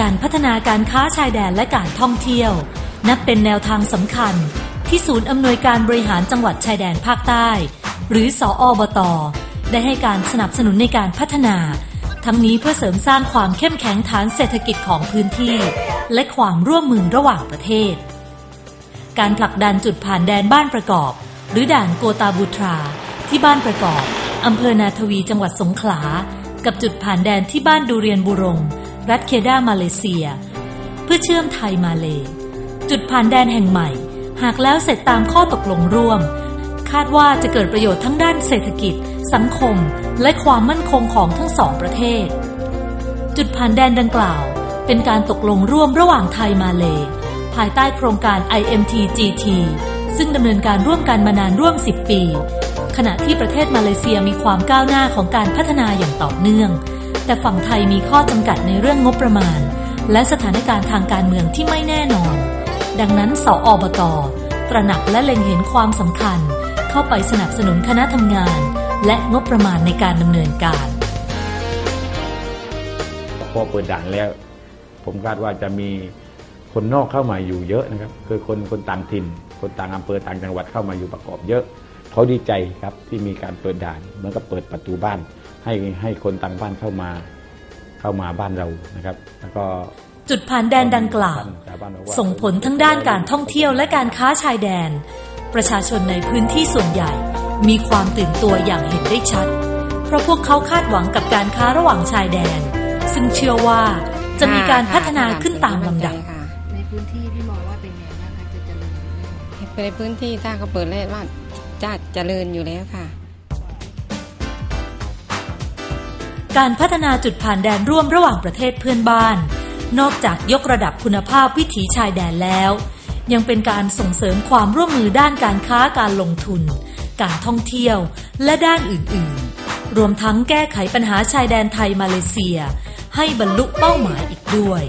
การพัฒนาการค้าชายแดนและการท่องเที่ยว นับเป็นแนวทางสำคัญ ที่ศูนย์อำนวยการบริหารจังหวัดชายแดนภาคใต้ หรือสออบต ได้ให้การสนับสนุนในการพัฒนา ทั้งนี้เพื่อเสริมสร้างความเข้มแข็งฐานเศรษฐกิจของพื้นที่ และความร่วมมือระหว่างประเทศ การผลักดันจุดผ่านแดนบ้านประกอบ หรือด่านโกตาบูทรา ที่บ้านประกอบอำเภอนาทวีจังหวัดสงขลา กับจุดผ่านแดนที่บ้านดูเรียนบุรง รัฐเคดามาเลเซีย เพื่อเชื่อมไทยมาเล จุดผ่านแดนแห่งใหม่ หากแล้วเสร็จตามข้อตกลงร่วม คาดว่าจะเกิดประโยชน์ทั้งด้านเศรษฐกิจ สังคม และความมั่นคงของทั้งสองประเทศ จุดผ่านแดนดังกล่าว เป็นการตกลงร่วมระหว่างไทยมาเล ภายใต้โครงการ IMT-GT ซึ่งดำเนินการร่วมกันมานานร่วม 10 ปี ขณะที่ประเทศมาเลเซียมีความก้าวหน้าของการพัฒนาอย่างต่อเนื่อง แต่ฝั่งไทยมีข้อจำกัดในเรื่องงบประมาณ และสถานการณ์ทางการเมืองที่ไม่แน่นอน ดังนั้นสออบตตระหนักและเล็งเห็นความสำคัญ เข้าไปสนับสนุนคณะทำงาน และงบประมาณในการดำเนินการพอเปิดด่านแล้ว ผมคาดว่าจะมีคนนอกเข้ามาอยู่เยอะนะครับ คือคนคนต่างถิ่น คนต่างอำเภอต่างจังหวัดเข้ามาอยู่ประกอบเยอะ เขาดีใจครับที่มีการเปิดด่านเหมือนกับเปิดประตูบ้าน ให้ให้คนต่างบ้านเข้ามาเข้ามาบ้านเรานะครับ แล้วก็จุดผ่านแดนดังกล่าว ส่งผลทั้งด้านการท่องเที่ยวและการค้าชายแดน ประชาชนในพื้นที่ส่วนใหญ่ มีความตื่นตัวอย่างเห็นได้ชัด เพราะพวกเขาคาดหวังกับการค้าระหว่างชายแดน ซึ่งเชื่อว่าจะมีการพัฒนาขึ้นตามลำดับค่ะในพื้นที่พี่มองว่าเป็นไงบ้างคะจะเจริญไหมในพื้นที่ถ้าเขาเปิดเลยว่า จะเจริญอยู่แล้วค่ะ การพัฒนาจุดผ่านแดนร่วมระหว่างประเทศเพื่อนบ้าน นอกจากยกระดับคุณภาพวิถีชายแดนแล้ว ยังเป็นการส่งเสริมความร่วมมือด้านการค้าการลงทุน การท่องเที่ยวและด้านอื่นๆ รวมทั้งแก้ไขปัญหาชายแดนไทยมาเลเซีย ให้บรรลุเป้าหมายอีกด้วย